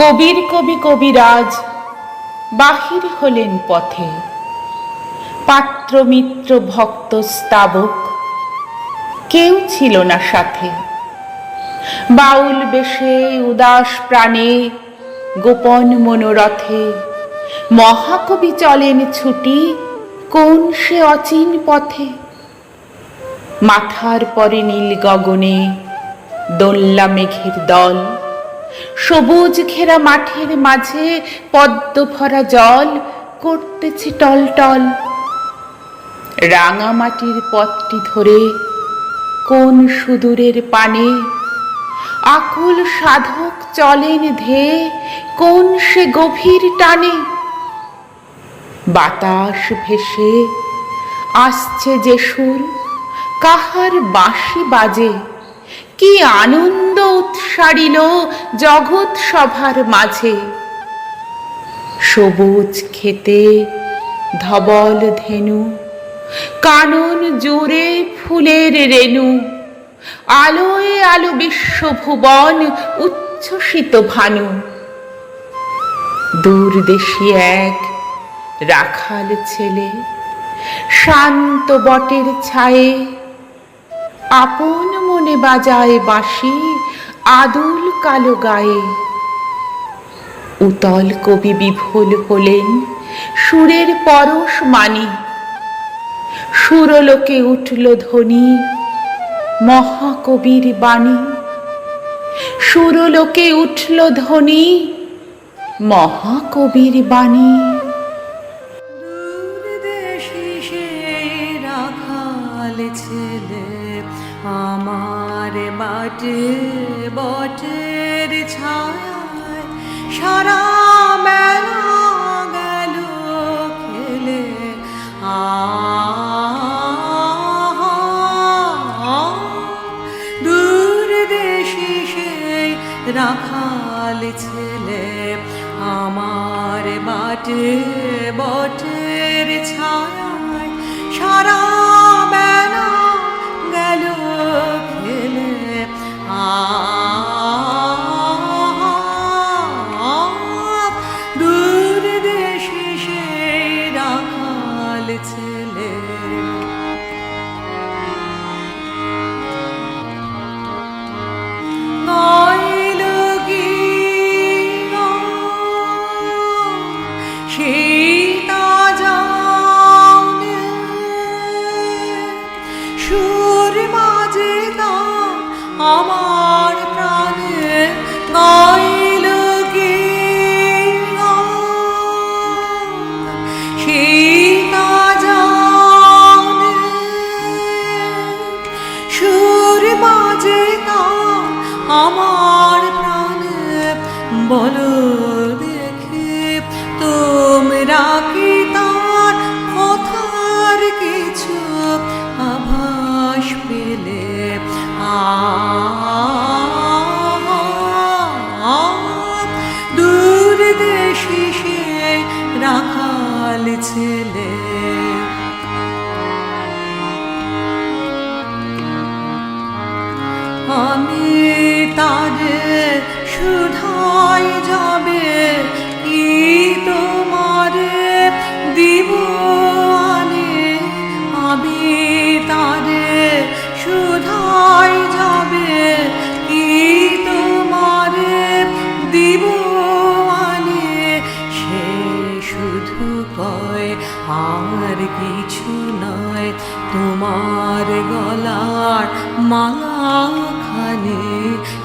কবির কবি কবিরাজ, বাহির হলেন পথে। পাত্র মিত্র ভক্ত স্তাবক, কেউ ছিল না সাথে। বাউল বেশে উদাস প্রাণে, গোপন মনোরথে। মহাকবি চলেন ছুটি, কোন সে অচিন পথে? মাথার পরে নীল গগনে দোল্লা মেঘের দল। সবুজ ঘেরা মাঠের মাঝে পদ্ম ভরা জল করতেছে টলটল রাঙা মাটির পথটি ধরে কোন সুদূরের পানে? আকুল সাধক চলেন ধে, কোন সে গভীর টানে? বাতাস ভেসে আসছে যে সুর, কাহার বাঁশি বাজে? কি আনন্দ উৎসারিল জগৎ সভার মাঝে। সবুজ খেতে ধবল ধেনু, কানন জোরে ফুলের রেণু, আলোয় আলো বিশ্বভুবন উচ্ছ্বসিত ভানু। দূরদেশী এক রাখাল ছেলে শান্ত বটের ছায়ে আপন মনে বাজায় বাঁশি, আদুল কালো গায়ে। উতল কবি বিভোল হলেন, সুরের পরশ মানি। সুরলোকে উঠল ধ্বনি, মহাকবির বাণী। সুরলোকে উঠল ধ্বনি, মহাকবির বাণী। বাটে, বটের ছায় সারা বেলা গেল খেলে। আ দূর দেশে সেই রাখাল ছেলে, আমার বাটে, বটের ছায়ায় সুর মাঝে গান আমার প্রাণে জানে সুর মাঝে গান আমার প্রাণে বলো দেখে তোমরা রাখাল ছেলে। আমি তার শুধাই যাবে কি কিছু নয় তোমার গলার মালাখানে।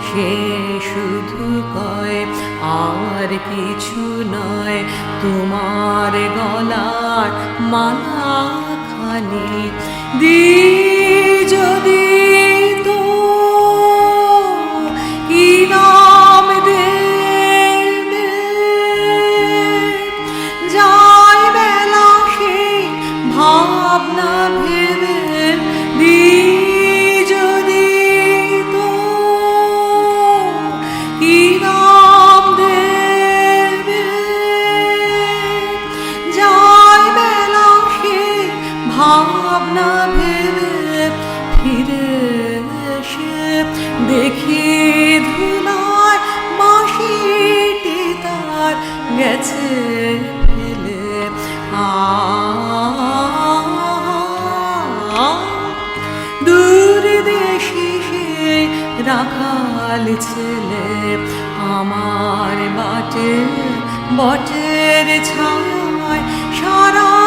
সে শুধু কয়, আর কিছু নয় তোমার গলার মালাখানে। দি বেড়াল ছেলে আমার বাটে বটের ছায় সারা